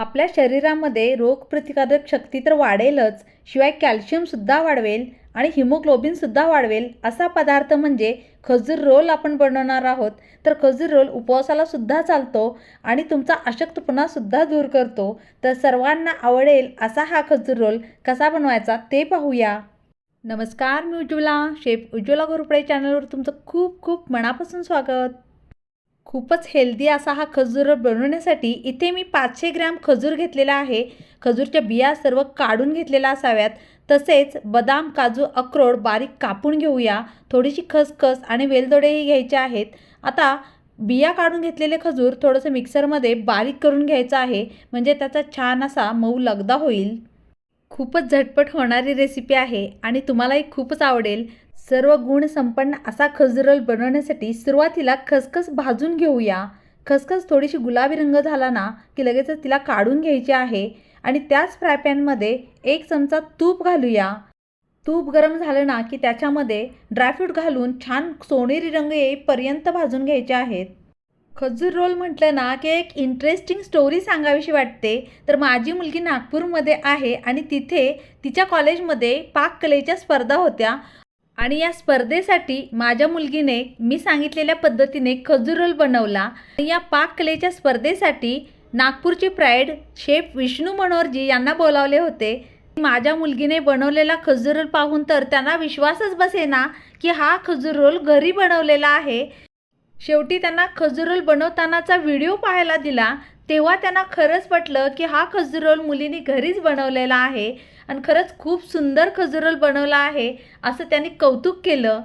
आपल्या शरीरामध्ये रोगप्रतिकारक शक्ती तर वाढेलच शिवाय कॅल्शियमसुद्धा वाढवेल आणि हिमोग्लोबिनसुद्धा वाढवेल असा पदार्थ म्हणजे खजूर रोल आपण बनवणार आहोत. तर खजूर रोल उपवासालासुद्धा चालतो आणि तुमचा अशक्तपणासुद्धा दूर करतो. तर सर्वांना आवडेल असा हा खजूर रोल कसा बनवायचा ते पाहूया. नमस्कार मी उज्ज्वला शेफ उज्ज्वला घोरपडे चॅनलवर तुमचं खूप खूप मनापासून स्वागत. खूपच हेल्दी असा हा खजूर बनवण्यासाठी इथे मी पाचशे ग्रॅम खजूर घेतलेला आहे. खजूरच्या बिया सर्व काढून घेतलेल्या असाव्यात. तसेच बदाम काजू अक्रोड बारीक कापून घेऊया. थोडीशी खसखस आणि वेलदोडेही घ्यायचे आहेत. आता बिया काढून घेतलेले खजूर थोडंसं मिक्सरमध्ये बारीक करून घ्यायचं आहे. म्हणजे त्याचा छान असा मऊ लगदा होईल. खूपच झटपट होणारी रेसिपी आहे आणि तुम्हालाही खूपच आवडेल. सर्व गुण संपन्न असा खजरल बनवण्यासाठी सुरुवातीला खसखस भाजून घेऊया. खसखस थोडीशी गुलाबी रंग झाला ना की लगेचच तिला काढून घ्यायची आहे. आणि त्याच फ्रायपॅनमध्ये एक चमचा तूप घालूया. तूप गरम झालं ना की त्याच्यामध्ये ड्रायफ्रूट घालून छान सोनेरी रंग येईपर्यंत भाजून घ्यायचे आहेत. खजूर रोल म्हटलं ना की एक इंटरेस्टिंग स्टोरी सांगावीशी वाटते. तर माझी मुलगी नागपूरमध्ये आहे आणि तिथे तिच्या कॉलेजमध्ये पाककलेच्या स्पर्धा होत्या. आणि या स्पर्धेसाठी माझ्या मुलगीने मी सांगितलेल्या पद्धतीने खजूर रोल बनवला. आणि या पाककलेच्या स्पर्धेसाठी नागपूरचे प्राईड शेफ विष्णू मनोहरजी यांना बोलावले होते. माझ्या मुलगीने बनवलेला खजूर रोल पाहून तर त्यांना विश्वासच बसेना की हा खजूर रोल घरी बनवलेला आहे. शेवटी त्यांना खजूर बनवतानाचा व्हिडिओ पाहायला दिला तेव्हा त्यांना खरंच पटलं की हा खजूर मुलींनी मुलीने घरीच बनवलेला आहे आणि खरंच खूप सुंदर खजूर बनवला आहे असं त्यांनी कौतुक केलं.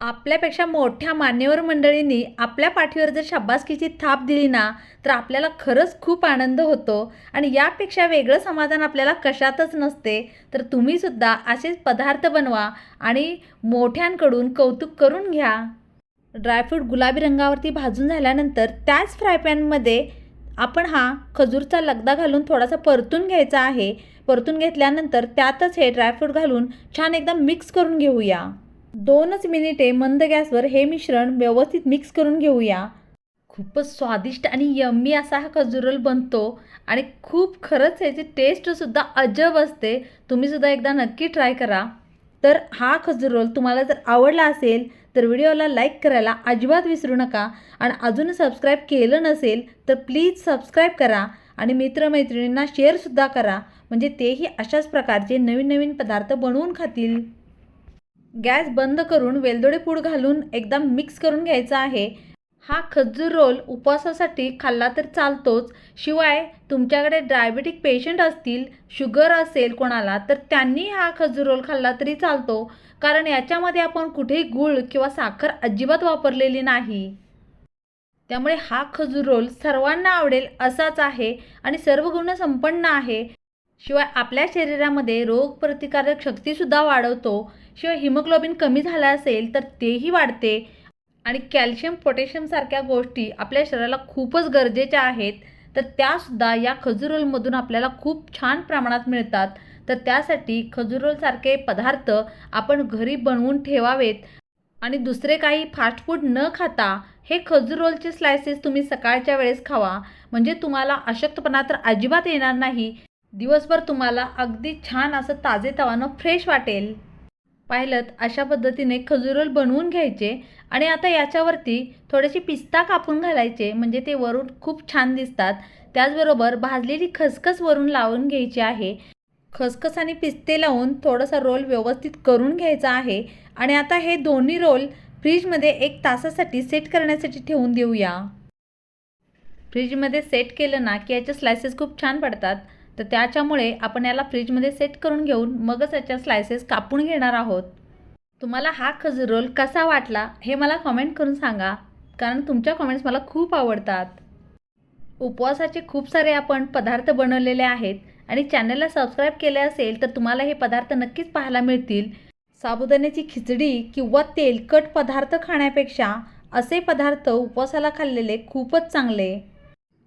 आपल्यापेक्षा मोठ्या मान्यवर मंडळींनी आपल्या पाठीवर जर शाबासकीची थाप दिली ना तर आपल्याला खरंच खूप आनंद होतो आणि यापेक्षा वेगळं समाधान आपल्याला कशातच नसते. तर तुम्हीसुद्धा असेच पदार्थ बनवा आणि मोठ्यांकडून कौतुक करून घ्या. ड्रायफ्रूट गुलाबी रंगावरती भाजून झाल्यानंतर त्याच फ्रायपॅनमध्ये आपण हा खजूरचा लगदा घालून थोडासा परतून घ्यायचा आहे. परतून घेतल्यानंतर त्यातच हे ड्रायफ्रूट घालून छान एकदम मिक्स करून घेऊया. दोनच मिनिटे मंद गॅसवर हे मिश्रण व्यवस्थित मिक्स करून घेऊया. खूपच स्वादिष्ट आणि यम्मी असा हा खजुरल बनतो आणि खूप खरंच ह्याची टेस्टसुद्धा अजब असते. तुम्हीसुद्धा एकदा नक्की ट्राय करा. तर हा खजूर रोल तुम्हाला जर आवडला असेल तर व्हिडिओला लाईक करायला अजिबात विसरू नका. आणि अजून सबस्क्राईब केलं नसेल तर प्लीज सबस्क्राईब करा. आणि मित्रमैत्रिणींना शेअरसुद्धा करा. म्हणजे तेही अशाच प्रकारचे नवीन नवीन पदार्थ बनवून खातील. गॅस बंद करून वेलदोडे पूड घालून एकदम मिक्स करून घ्यायचा आहे. हा खजूर रोल उपवासासाठी खाल्ला तर चालतोच. शिवाय तुमच्याकडे डायबेटिक पेशंट असतील शुगर असेल कोणाला तर त्यांनी हा खजूर रोल खाल्ला तरी चालतो. कारण याच्यामध्ये आपण कुठेही गूळ किंवा साखर अजिबात वापरलेली नाही. त्यामुळे हा खजूर रोल सर्वांना आवडेल असाच आहे आणि सर्व गुण संपन्न आहे. शिवाय आपल्या शरीरामध्ये रोगप्रतिकारक शक्तीसुद्धा वाढवतो. शिवाय हिमोग्लोबिन कमी झाला असेल तर तेही वाढते. आणि कॅल्शियम पोटॅशियमसारख्या गोष्टी आपल्या शरीराला खूपच गरजेच्या आहेत तर त्यासुद्धा या खजूर रोलमधून आपल्याला खूप छान प्रमाणात मिळतात. तर त्यासाठी खजूर रोलसारखे पदार्थ आपण घरी बनवून ठेवावेत. आणि दुसरे काही फास्ट फूड न खाता हे खजुरोलचे स्लायसेस तुम्ही सकाळच्या वेळेस खावा. म्हणजे तुम्हाला अशक्तपणा तर अजिबात येणार नाही. दिवसभर तुम्हाला अगदी छान असं ताजेतवानं फ्रेश वाटेल. पाहिलं अशा पद्धतीने खजूर रोल बनवून घ्यायचे आणि आता याच्यावरती थोडेसे पिस्ता कापून घालायचे. म्हणजे ते वरून खूप छान दिसतात. त्याचबरोबर भाजलेली खसखस वरून लावून घ्यायची आहे. खसखस आणि पिस्ते लावून थोडासा रोल व्यवस्थित करून घ्यायचा आहे. आणि आता हे दोन्ही रोल फ्रीजमध्ये एक तासासाठी सेट करण्यासाठी ठेवून देऊया. फ्रीजमध्ये सेट केलं ना की याचे स्लायसेस खूप छान पडतात. तर त्याच्यामुळे आपण याला फ्रीजमध्ये सेट करून घेऊन मगच याच्या स्लायसेस कापून घेणार आहोत. तुम्हाला हा खजूर रोल कसा वाटला हे मला कॉमेंट करून सांगा. कारण तुमच्या कॉमेंट्स मला खूप आवडतात. उपवासाचे खूप सारे आपण पदार्थ बनवलेले आहेत आणि चॅनलला सबस्क्राईब केले असेल तर तुम्हाला हे पदार्थ नक्कीच पाहायला मिळतील. साबुदाण्याची खिचडी किंवा तेलकट पदार्थ खाण्यापेक्षा असे पदार्थ उपवासाला खाल्लेले खूपच चांगले.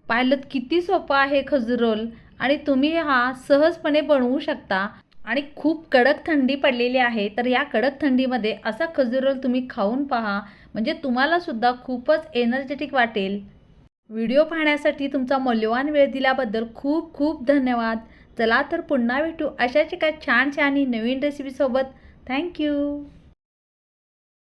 पाहिलं किती सोपं आहे खजूर रोल आणि तुम्ही हा सहजपणे बनवू शकता. आणि खूप कडक थंडी पडलेली आहे तर या कडक थंडीमध्ये असा खजूर रोल तुम्ही खाऊन पहा. म्हणजे तुम्हालासुद्धा खूपच एनर्जेटिक वाटेल. व्हिडिओ पाहण्यासाठी तुमचा मौल्यवान वेळ दिल्याबद्दल खूप खूप धन्यवाद. चला तर पुन्हा भेटू अशाच एका छान छान आणि नवीन रेसिपीसोबत थँक्यू